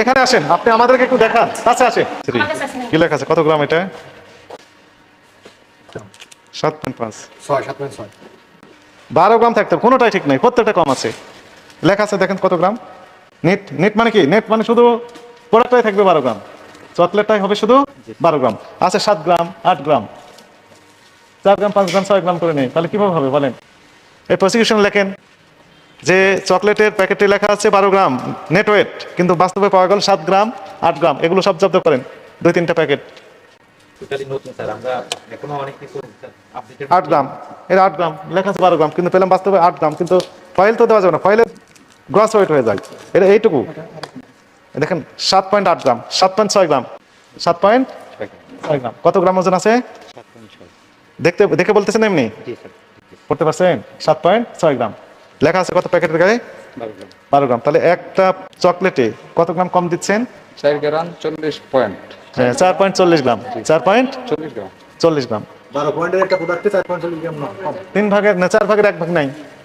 এখানে আসেন আপনি আমাদেরকে একটু দেখান। কাছে আছে কি লেখা আছে? কত গ্রাম এটা? সাত পয়েন্ট পাঁচ। ছয় সাত পয়েন্ট ছয়। বারো গ্রাম থাকতে কোনোটাই ঠিক নাই প্রত্যেকটা কম আছে। লেখা আছে দেখেন কত গ্রাম। নেট নেট মানে কি? নেট মানে শুধু প্রোডাক্টটাই থাকবে বারো গ্রাম। চকলেটটাই হবে শুধু বারো গ্রাম। আছে সাত গ্রাম আট গ্রাম। চার গ্রাম পাঁচ গ্রাম ছয় গ্রাম করে নেই। তাহলে কীভাবে হবে বলেন? এই প্রসিকিউশন লেখেন। যে চকলেটের প্যাকেটে লেখা আছে বারো গ্রাম নেট ওয়েট কিন্তু বাস্তবে পাওয়া গেল সাত গ্রাম আট গ্রাম এগুলো সব জব্দ করেন দুই তিনটা প্যাকেট। আট গ্রাম এর আট গ্রাম লেখা আছে বারো গ্রাম কিন্তু পেলাম বাস্তবে আট গ্রাম কিন্তু ফয়েল তো দেওয়া যাবে না ফয়েলের গ্রস ওয়েট হয়ে যায়। এটা এইটুকু। দেখেন সাত পয়েন্ট আট গ্রাম সাত পয়েন্ট ছয় গ্রাম সাত পয়েন্ট ছয় গ্রাম। কত গ্রাম ওজন আছে? দেখতে দেখে বলতেছেন এমনি? পড়তে পারছেন? সাত পয়েন্ট ছয় গ্রাম। লেখা আছে কত প্যাকেটের গায়ে? বারো গ্রাম। তাহলে একটা চকলেটে কত গ্রাম কম দিচ্ছেন? চার গ্রাম চল্লিশ পয়েন্ট। হ্যাঁ চার পয়েন্ট চল্লিশ গ্রাম। চার পয়েন্ট চল্লিশ গ্রাম। চল্লিশ গ্রাম। বারো পয়েন্টের একটা প্রোডাক্টে চার পয়েন্ট চল্লিশ গ্রাম তিন ভাগের না চার ভাগের এক ভাগ নাই।